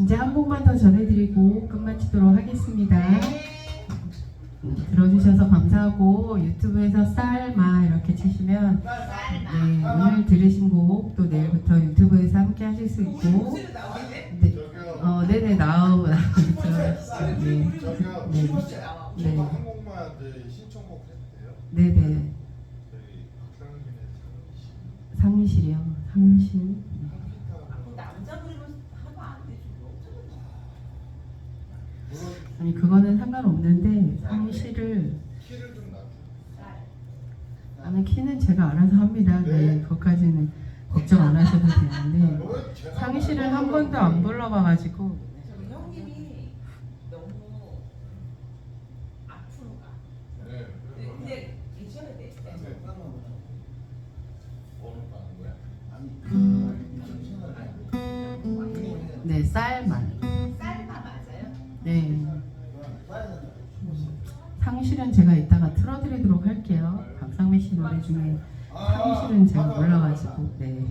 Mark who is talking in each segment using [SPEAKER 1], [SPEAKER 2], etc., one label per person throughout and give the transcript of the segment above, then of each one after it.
[SPEAKER 1] 이제 한 곡만 더 전해드리고 끝마치도록 하겠습니다. 음, 들어주셔서 감사하고 유튜브에서 쌀마 이렇게 치시면 네, 오늘 들으신 곡 또 내일부터 유튜브에서 함께 하실 수 있고 네. 어, 네네 나오. 네. 네. 네. 네네 상실이요 상실 아니 그거는 상관없는데 상실을
[SPEAKER 2] 키를 좀 낮춰.
[SPEAKER 1] 아니 키는 제가 알아서 합니다. 네,
[SPEAKER 2] 네.
[SPEAKER 1] 그것까지는 걱정 안 하셔도 되는데
[SPEAKER 2] 왜 제가
[SPEAKER 1] 상실은 한 번도 안 불러봐가지고
[SPEAKER 3] 형님이 너무 앞으로 가.
[SPEAKER 2] 네.
[SPEAKER 3] 근데, 괜찮아야 돼.
[SPEAKER 2] 뭐를 가는 거야?
[SPEAKER 1] 네 쌀만
[SPEAKER 3] 쌀마 맞아요?
[SPEAKER 1] 네 중에 상실은 제가 몰라가지고 네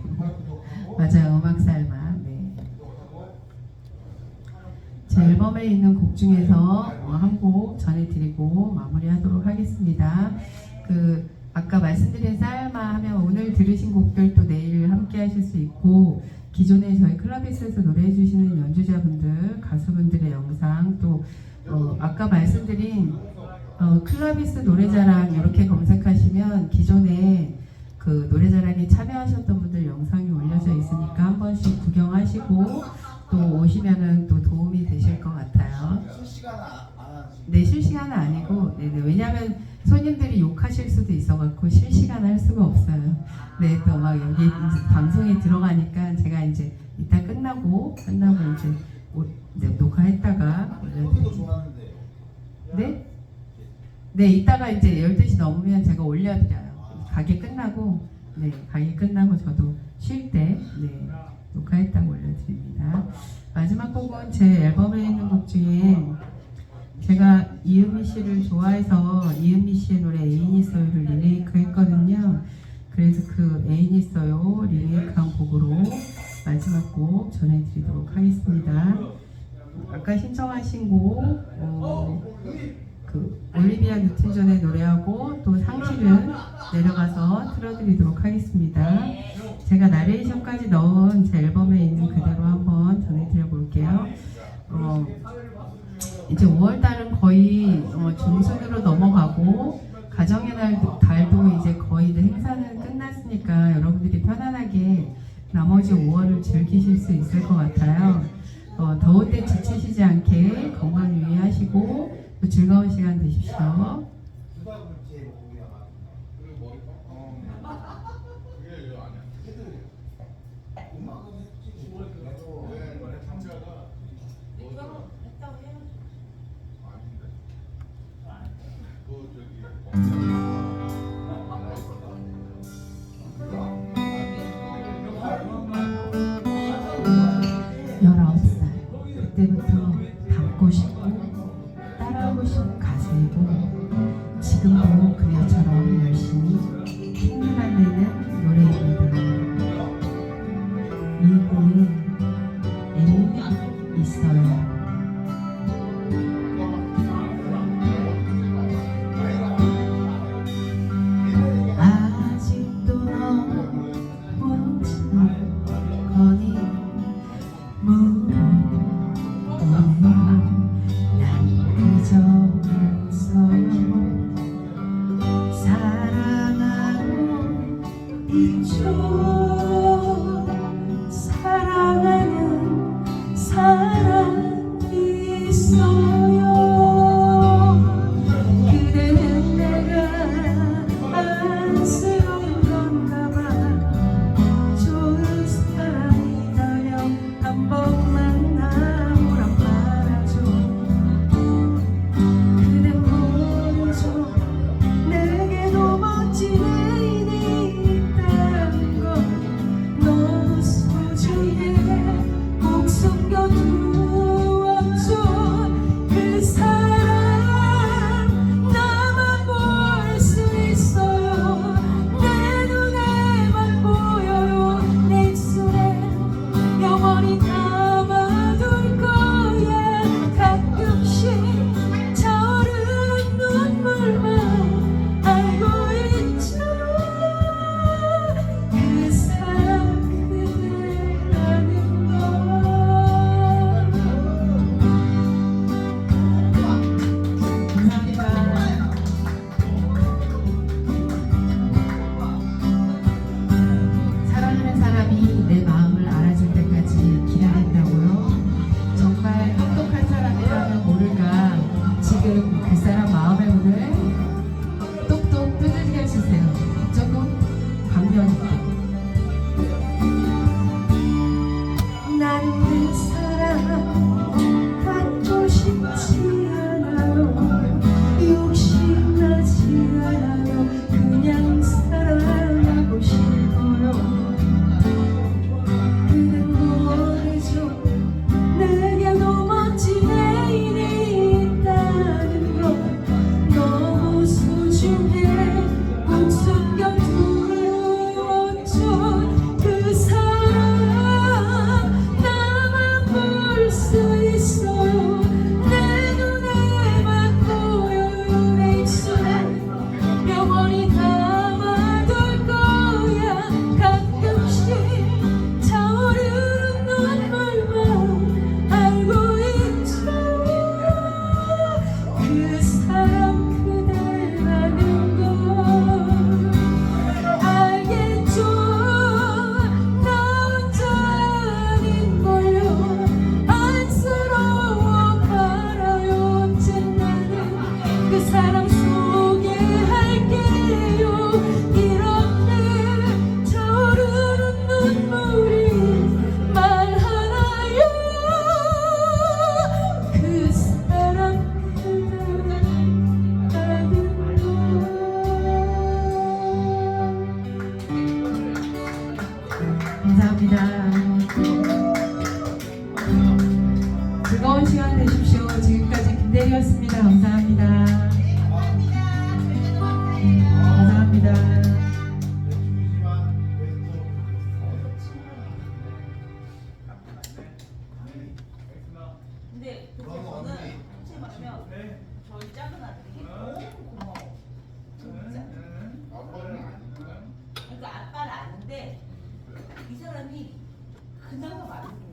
[SPEAKER 1] 맞아요 음악 쌀만 네. 제 앨범에 있는 곡 중에서 어, 한곡 전해드리고 마무리하도록 하겠습니다. 그 아까 말씀드린 쌀마 하면 오늘 들으신 곡들도 내일 함께 하실 수 있고 기존에 저희 클럽에서 노래해 주시는 연주자분들, 가수분들의 영상 또 어, 아까 말씀드린 어, 클라비스 노래자랑 이렇게 검색하시면 기존에 그 노래자랑에 참여하셨던 분들 영상이 올려져 있으니까 한 번씩 구경하시고 또 오시면은 또 도움이 되실 것 같아요. 네, 실시간은 아니고, 네네. 왜냐면 손님들이 욕하실 수도 있어갖고 실시간 할 수가 없어요. 네, 또 막 여기 이제 방송에 들어가니까 제가 이제 이따 끝나고, 끝나고 이제, 녹화했다가 올려드릴게요. 네? 네, 이따가 이제 12시 넘으면 제가 올려드려요. 가게 끝나고, 네, 가게 끝나고 저도 쉴 때, 네, 녹화했다고 올려드립니다. 마지막 곡은 제 앨범에 있는 곡 중에 제가 이은미 씨를 좋아해서 이은미 씨의 노래 애인 있어요를 리메이크 했거든요. 그래서 그 애인 있어요 리메이크한 곡으로 마지막 곡 전해드리도록 하겠습니다. 아까 신청하신 곡, 어, 그 올리비아 뉴튼 존의 노래하고 또 상실은 내려가서 틀어드리도록 하겠습니다. 제가 나레이션까지 넣은 제 앨범에 있는 그대로 한번 전해드려 볼게요. 어, 이제 5월 달은 거의 어, 중순으로 넘어가고 가정의 날, 달도 이제 거의 행사는 끝났으니까 여러분들이 편안하게 나머지 5월을 즐기실 수 있을 것 같아요. 어, 때 지치시지 않게 건강 유의하시고 또 즐거운 시간 되십시오.
[SPEAKER 2] 즐거운 시간
[SPEAKER 4] 되십시오.
[SPEAKER 1] 지금까지 김대리였습니다. 감사합니다.
[SPEAKER 3] 그나마 말해주는